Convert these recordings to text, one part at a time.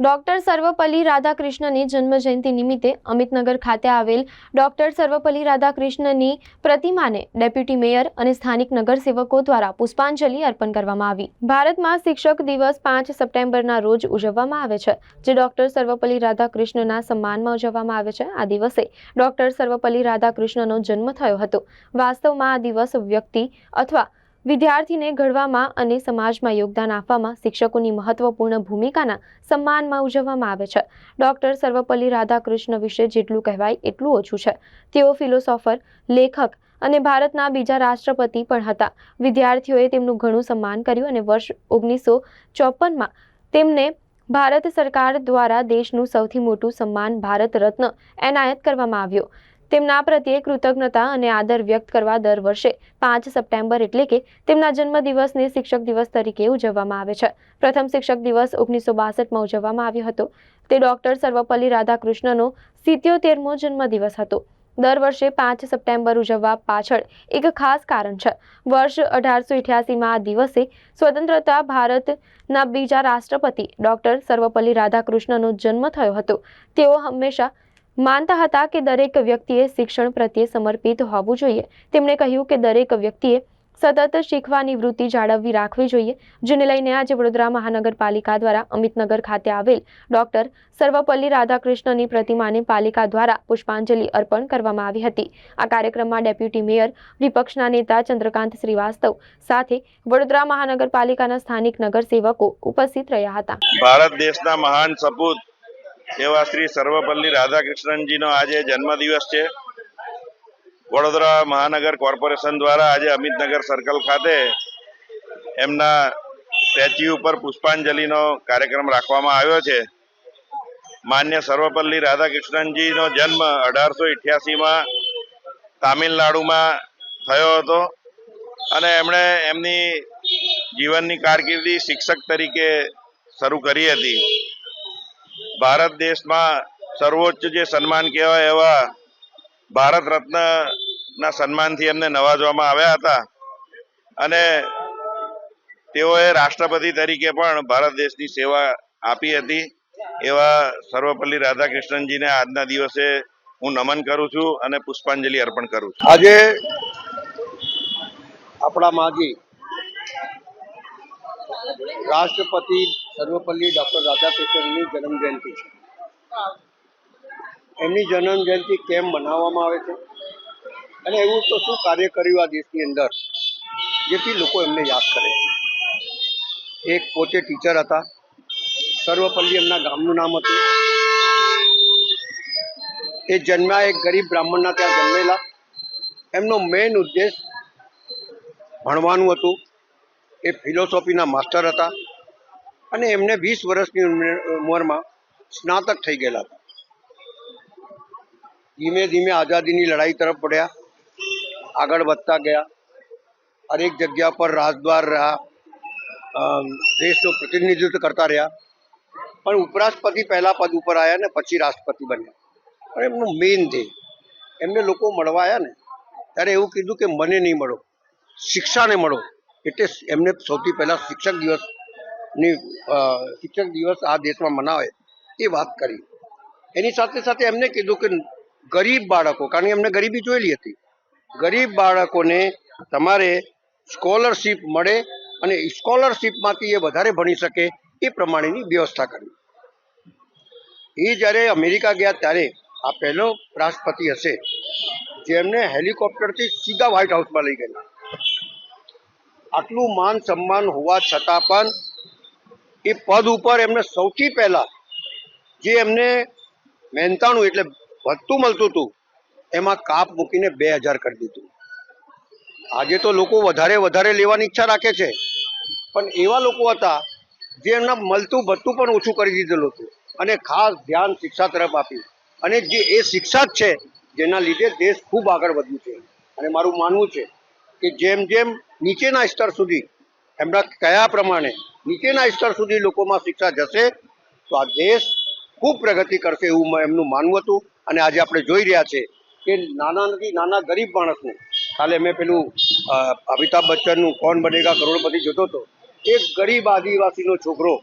Doctor Sarvepalli રાધાકૃષ્ણની જન્મજયંતિ નિમિત્તે અમિતનગર ખાતે આવેલ ડોક્ટર સર્વપલ્લી રાધાકૃષ્ણની પ્રતિમાને ડેપ્યુટી મેયર અને સ્થાનિક નગરસેવકો દ્વારા પુષ્પાંજલિ અર્પણ કરવામાં આવી. ભારતમાં શિક્ષક દિવસ પાંચ સપ્ટેમ્બરના રોજ ઉજવવામાં આવે છે, જે ડોક્ટર સર્વપલ્લી રાધાકૃષ્ણના સન્માનમાં ઉજવવામાં આવે છે. આ દિવસે ડોક્ટર સર્વપલ્લી રાધાકૃષ્ણનો જન્મ થયો હતો. વાસ્તવમાં આ દિવસ વ્યક્તિ અથવા વિદ્યાર્થીને ઘડવામાં અને સમાજમાં યોગદાન આપવામાં શિક્ષકોની મહત્વપૂર્ણ ભૂમિકાના સન્માનમાં ઉજવવામાં આવે છે. ડોક્ટર સર્વપલ્લી રાધાકૃષ્ણ વિશે જેટલું કહેવાય એટલું ઓછું છે. તેઓ ફિલોસોફર, લેખક અને ભારતના બીજા રાષ્ટ્રપતિ પણ હતા. વિદ્યાર્થીઓએ તેમનું ઘણું સન્માન કર્યું અને વર્ષ ઓગણીસો ચોપનમાં તેમને ભારત સરકાર દ્વારા દેશનું સૌથી મોટું સન્માન ભારત રત્ન એનાયત કરવામાં આવ્યો. તેમના પ્રત્યે કૃતજ્ઞતા અને આદર વ્યક્ત કરવા દર વર્ષે પાંચ સપ્ટેમ્બર એટલે કે તેમના જન્મદિવસને શિક્ષક દિવસ તરીકે ઉજવવામાં આવે છે. પ્રથમ શિક્ષક દિવસ ઓગણીસો બાસઠમાં ઉજવવામાં આવ્યો હતો. તે ડોક્ટર સર્વપલ્લી રાધાકૃષ્ણનો સિત્યોતેરમો જન્મદિવસ હતો. દર વર્ષે પાંચ સપ્ટેમ્બર ઉજવવા પાછળ એક ખાસ કારણ છે. વર્ષ અઢારસો ઇઠ્યાસીમાં આ દિવસે સ્વતંત્રતા ભારતના બીજા રાષ્ટ્રપતિ ડોક્ટર સર્વપલ્લી રાધાકૃષ્ણનો જન્મ થયો હતો. તેઓ હંમેશા માનતા હતા કે દરેક વ્યક્તિએ શિક્ષણ પ્રત્યે સમર્પિત હોવું જોઈએ. તેમણે કહ્યું કે દરેક વ્યક્તિએ સતત શીખવાની વૃત્તિ જાળવવી રાખવી જોઈએ, જેને લઈને આજે વડોદરા મહાનગરપાલિકા દ્વારા અમિતનગર ખાતે આવેલ ડોક્ટર સર્વપલ્લી રાધાકૃષ્ણની પ્રતિમાને પાલિકા દ્વારા પુષ્પાંજલિ અર્પણ કરવામાં આવી હતી. આ કાર્યક્રમમાં ડેપ્યુટી મેયર વિપક્ષના નેતા ચંદ્રકાંત શ્રીવાસ્તવ સાથે વડોદરા મહાનગરપાલિકાના સ્થાનિક નગરસેવકો ઉપસ્થિત રહ્યા હતા. ભારત દેશના મહાન સપૂત એવા શ્રી સર્વપલ્લી રાધાકૃષ્ણનજીનો આજે જન્મદિવસ છે. વડોદરા મહાનગર કોર્પોરેશન દ્વારા આજે અમિતનગર સર્કલ ખાતે એમના સ્ટેચ્યુ ઉપર પુષ્પાંજલિનો કાર્યક્રમ રાખવામાં આવ્યો છે. માન્ય સર્વપલ્લી રાધાકૃષ્ણનજીનો જન્મ અઢારસો ઇઠ્યાસીમાં તામિલનાડુમાં થયો હતો અને એમણે એમની જીવનની કારકિર્દી શિક્ષક તરીકે શરૂ કરી હતી. ભારત દેશમાં સર્વોચ્ચ જે સન્માન કહેવાય એવા ભારત રત્ન ના સન્માનથી એમને નવાજવામાં આવ્યા હતા. અને તેઓએ રાષ્ટ્રપતિ તરીકે પણ ભારત દેશની સેવા આપી હતી. એવા સર્વપલ્લી રાધાકૃષ્ણનજીને આજના દિવસે હું નમન કરું છું અને પુષ્પાંજલિ અર્પણ કરું છું. આજે આપણા માજી રાષ્ટ્રપતિ સર્વપલ્લી ડૉક્ટર રાધાકૃષ્ણનની જન્મ જયંતિ છે. એમની જન્મ જયંતિ કેમ મનાવવામાં આવે છે? અને એવું તો શું કાર્ય કર્યું આ દેશની અંદર, જેથી લોકો એમને યાદ કરે? છે એક પોતે ટીચર હતા. સર્વપલ્લી એમના ગામનું નામ હતું. એ જન્મ્યા એક ગરીબ બ્રાહ્મણના ત્યાં જન્મેલા. એમનો મેઇન ઉદ્દેશ ભણવાનું હતું. એ ફિલોસોફીના માસ્ટર હતા. અને એમને વીસ વર્ષની ઉંમરમાં સ્નાતક થઈ ગયેલા હતા. ધીમે ધીમે આઝાદીની લડાઈ તરફ પડ્યા આગળ વધતા ગયા. હરેક જગ્યા પર રાજદ્વાર રહ્યા દેશનું પ્રતિનિધિત્વ કરતા રહ્યા. પણ ઉપરાષ્ટ્રપતિ પહેલા પદ ઉપર આવ્યા ને પછી રાષ્ટ્રપતિ બન્યા. પણ એમનું મેઇન ધ્યેય, એમને લોકો મળવા આવ્યા ને, ત્યારે એવું કીધું કે મને નહીં મળો, શિક્ષાને મળો. એટલે એમને સૌથી પહેલાં શિક્ષક દિવસની અ, શિક્ષક દિવસ આ દેશમાં મનાવે એ વાત કરી. એની સાથે સાથે એમને કીધું કે ગરીબ બાળકો કારણ કે એમને ગરીબી જોયેલી હતી. ગરીબ બાળકોને તમારે સ્કોલરશીપ મળે અને સ્કોલરશીપમાંથી એ વધારે ભણી શકે એ પ્રમાણેની વ્યવસ્થા કરવી. એ જ્યારે અમેરિકા ગયા ત્યારે આ પહેલો રાષ્ટ્રપતિ હશે જેમને હેલિકોપ્ટરથી સીધા વ્હાઇટ હાઉસમાં લઈ ગયેલા. આટલું માન સન્માન હોવા છતાં પણ એ પદ ઉપર એમને સૌથી પહેલા જે એમને મહેનતાણું એટલે વધતું મળતું હતું, એમાં કાપ મૂકીને બે હજાર કરી દીધું. આજે તો લોકો વધારે વધારે લેવાની ઈચ્છા રાખે છે. પણ એવા લોકો હતા જે એમના મળતું ભથ્થું પણ ઓછું કરી દીધેલું હતું અને ખાસ ધ્યાન શિક્ષા તરફ આપ્યું. અને જે એ શિક્ષા જ છે, જેના લીધે દેશ ખૂબ આગળ વધ્યું છે. અને મારું માનવું છે કે જેમ જેમ નીચેના સ્તર સુધી એમના કયા પ્રમાણે નીચેના સ્તર સુધી લોકોમાં શિક્ષા જશે, તો આ દેશ ખૂબ પ્રગતિ કરશે એવું એમનું માનવું હતું. અને આજે આપણે જોઈ રહ્યા છે કે નાનાથી નાના ગરીબ માણસને, કાલે મેં પેલું અમિતાભ બચ્ચનનું કોણ બનેગા કરોડપતિ જોતો હતો. એક ગરીબ આદિવાસીનો છોકરો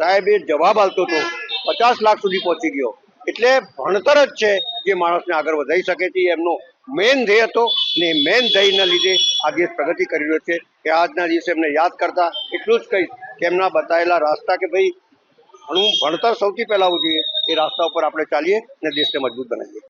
સાહેબ એ જવાબ આપતો હતો, પચાસ લાખ સુધી પહોંચી ગયો. એટલે ભણતર જ છે જે માણસને આગળ વધારી શકે છે. એમનો મેન ધ્યેય હતો અને મેન ધ્યેયના લીધે આ દેશ પ્રગતિ કરી રહ્યો છે કે આજના દિવસે એમને યાદ કરતા એટલું જ કહીશ કે એમના બતાવેલા રાસ્તા કે ભાઈ, ભણવું, ભણતર સૌથી પહેલાં હોવું જોઈએ. એ રાસ્તા ઉપર આપણે ચાલીએ અને દેશને મજબૂત બનાવીએ.